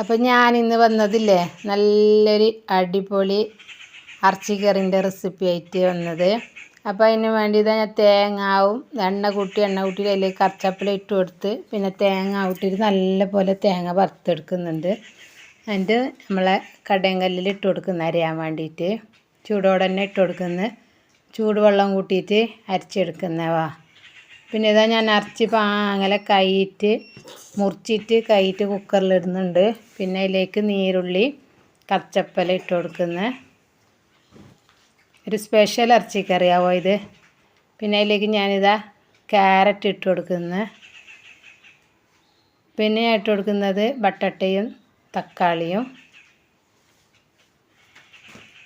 അപ്പം ഇന്ന് വന്നതില്ലേ? നല്ലൊരു അടിപൊളി അർച്ചിക്കറിന്റെ റെസിപ്പി ആയിട്ട് വന്നത്. അപ്പോൾ അതിന് വേണ്ടി ഇതാ ഞാൻ തേങ്ങാവും എണ്ണ കൂട്ടി എണ്ണ കൂട്ടി അതിലേക്ക് കറച്ചപ്പല ഇട്ട് കൊടുത്ത് പിന്നെ തേങ്ങ ഇട്ടിട്ട് നല്ല പോലെ തേങ്ങ വറുത്തെടുക്കുന്നുണ്ട്. എന്നിട്ട് നമ്മളെ കടയും കല്ലിൽ ഇട്ട് കൊടുക്കുന്ന അരയാൻ വേണ്ടിയിട്ട്. ചൂടോടെ തന്നെ ഇട്ട് കൊടുക്കുന്നത് ചൂടുവെള്ളം കൂട്ടിയിട്ട് അരച്ചെടുക്കുന്നവാ പിന്നെ ഇതാ ഞാൻ അരച്ച് പാങ്ങലെ കൈയിട്ട് മുറിച്ചിട്ട് കൈയിട്ട് കുക്കറിലിടുന്നുണ്ട് പിന്നെ അതിലേക്ക് നീരുള്ളി കച്ചപ്പല ഇട്ട് കൊടുക്കുന്നത് ഒരു സ്പെഷ്യൽ ഇറച്ചിക്കറിയാവോ ഇത്? പിന്നെ അതിലേക്ക് ഞാനിതാ ക്യാരറ്റ് ഇട്ട് കൊടുക്കുന്നത് പിന്നെ ഇട്ട് കൊടുക്കുന്നത് ബട്ടട്ടയും തക്കാളിയും.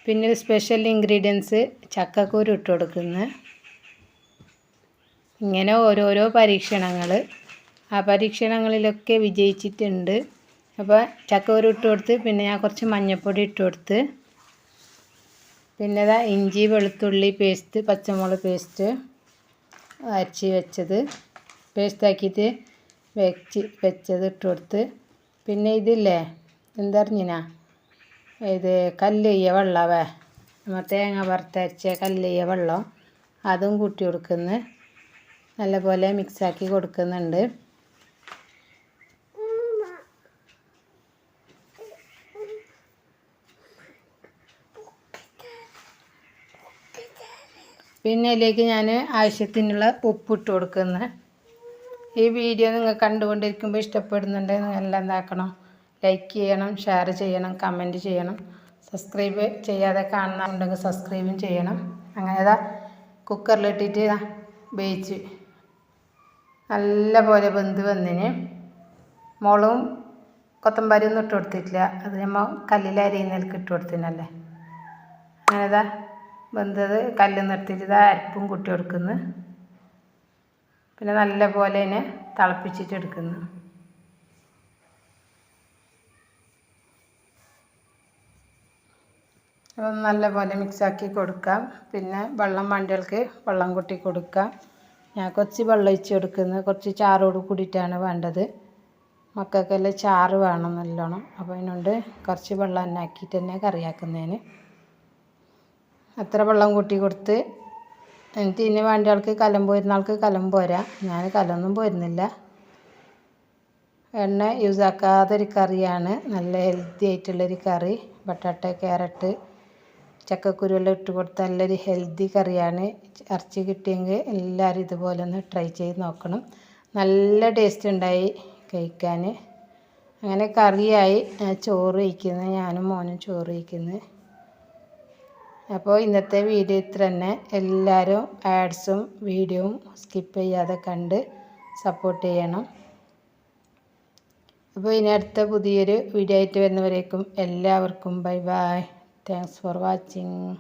പിന്നെ ഒരു സ്പെഷ്യൽ ഇൻഗ്രീഡിയൻസ് ചക്കക്കൂരും ഇട്ട് കൊടുക്കുന്നു. ഇങ്ങനെ ഓരോരോ പരീക്ഷണങ്ങൾ ആ പരീക്ഷണങ്ങളിലൊക്കെ വിജയിച്ചിട്ടുണ്ട്. അപ്പോൾ ചക്കക്കൂരു ഇട്ട് കൊടുത്ത് പിന്നെ ഞാൻ കുറച്ച് മഞ്ഞൾപ്പൊടി ഇട്ട് കൊടുത്ത്. പിന്നെ ഇതാ ഇഞ്ചി വെളുത്തുള്ളി പേസ്റ്റ് പച്ചമുളക് പേസ്റ്റ് അരച്ച് വെച്ചത്. പേസ്റ്റാക്കിയിട്ട് വെച്ച് വെച്ചത് ഇട്ട് കൊടുത്ത്. പിന്നെ ഇതില്ലേ എന്തറിഞ്ഞിനാ? ഇത് കല്ലുയ്യ വെള്ളവേ. നമ്മൾ തേങ്ങ വറുത്തരച്ച കല്ലുയ്യ വെള്ളം. അതും കൂട്ടി കൊടുക്കുന്നു. നല്ലപോലെ മിക്സാക്കി കൊടുക്കുന്നുണ്ട്. പിന്നെ അതിലേക്ക് ഞാൻ ആവശ്യത്തിനുള്ള ഉപ്പ് ഇട്ട് കൊടുക്കുന്നു. ഈ വീഡിയോ നിങ്ങൾ കണ്ടുകൊണ്ടിരിക്കുമ്പോൾ ഇഷ്ടപ്പെടുന്നുണ്ടെങ്കിൽ നിങ്ങൾ എല്ലാം എന്താക്കണം ലൈക്ക് ചെയ്യണം ഷെയർ ചെയ്യണം കമന്റ് ചെയ്യണം. സബ്സ്ക്രൈബ് ചെയ്യാതെ കാണുന്നുണ്ടെങ്കിൽ സബ്സ്ക്രൈബും ചെയ്യണം. അങ്ങനെ കുക്കറിലിട്ടിട്ട് വേവിച്ച് നല്ല പോലെ വെന്ത് വന്നിന്. മുളകും കൊത്തമ്പാരി ഒന്നും ഇട്ട് കൊടുത്തിട്ടില്ല. അത് നമ്മൾ കല്ലിൽ അരിയുന്നതിലേക്ക് ഇട്ട് കൊടുത്തിനല്ലേ? അങ്ങനെതാ വെന്തത് കല്ലിൽ നിർത്തിയിട്ട് ഇതാ അരപ്പും കൂട്ടി കൊടുക്കുന്നു. പിന്നെ നല്ല പോലെ തന്നെ തിളപ്പിച്ചിട്ട് എടുക്കുന്നു. അപ്പം നല്ല പോലെ മിക്സാക്കി കൊടുക്കാം. പിന്നെ വെള്ളം വണ്ടികൾക്ക് വെള്ളം കൂട്ടി കൊടുക്കാം. ഞാൻ കുറച്ച് വെള്ളം ഒഴിച്ച് കൊടുക്കുന്നത് കുറച്ച് ചാറോട് കൂടിയിട്ടാണ് വേണ്ടത്. മക്കൾക്കെല്ലാം ചാറ് വേണം നല്ലോണം. അപ്പോൾ അതിനുകൊണ്ട് കുറച്ച് വെള്ളം തന്നെ ആക്കിയിട്ട് തന്നെ കറിയാക്കുന്നതിന്. അത്ര വെള്ളം കൂട്ടി കൊടുത്ത് എന്നിട്ട് ഇനി വേണ്ട ആൾക്ക് കലം പോരുന്ന ആൾക്ക് കലം പോരാ. ഞാൻ കലമൊന്നും പോരുന്നില്ല. എണ്ണ യൂസ് ആക്കാത്തൊരു കറിയാണ്. നല്ല ഹെൽത്തി ആയിട്ടുള്ളൊരു കറി. ബട്ടാട്ട ക്യാരറ്റ് ചക്കക്കുരു എല്ലാം ഇട്ട് കൊടുത്ത നല്ലൊരു ഹെൽത്തി കറിയാണ്. ഇറച്ചി കിട്ടിയെങ്കിൽ എല്ലാവരും ഇതുപോലെ ഒന്ന് ട്രൈ ചെയ്ത് നോക്കണം. നല്ല ടേസ്റ്റ് ഉണ്ടായി കഴിക്കാൻ. അങ്ങനെ കറിയായി. ചോറ് കഴിക്കുന്നത് ഞാനും മോനും ചോറ് കഴിക്കുന്നത് അപ്പോൾ ഇന്നത്തെ വീഡിയോ ഇത്ര തന്നെ. എല്ലാവരും ആഡ്സും വീഡിയോയും സ്കിപ്പ് ചെയ്യാതെ കണ്ട് സപ്പോർട്ട് ചെയ്യണം. അപ്പോൾ ഇനി അടുത്ത പുതിയൊരു വീഡിയോ ആയിട്ട് വരുന്നവരേക്കും എല്ലാവർക്കും bye bye thanks for watching.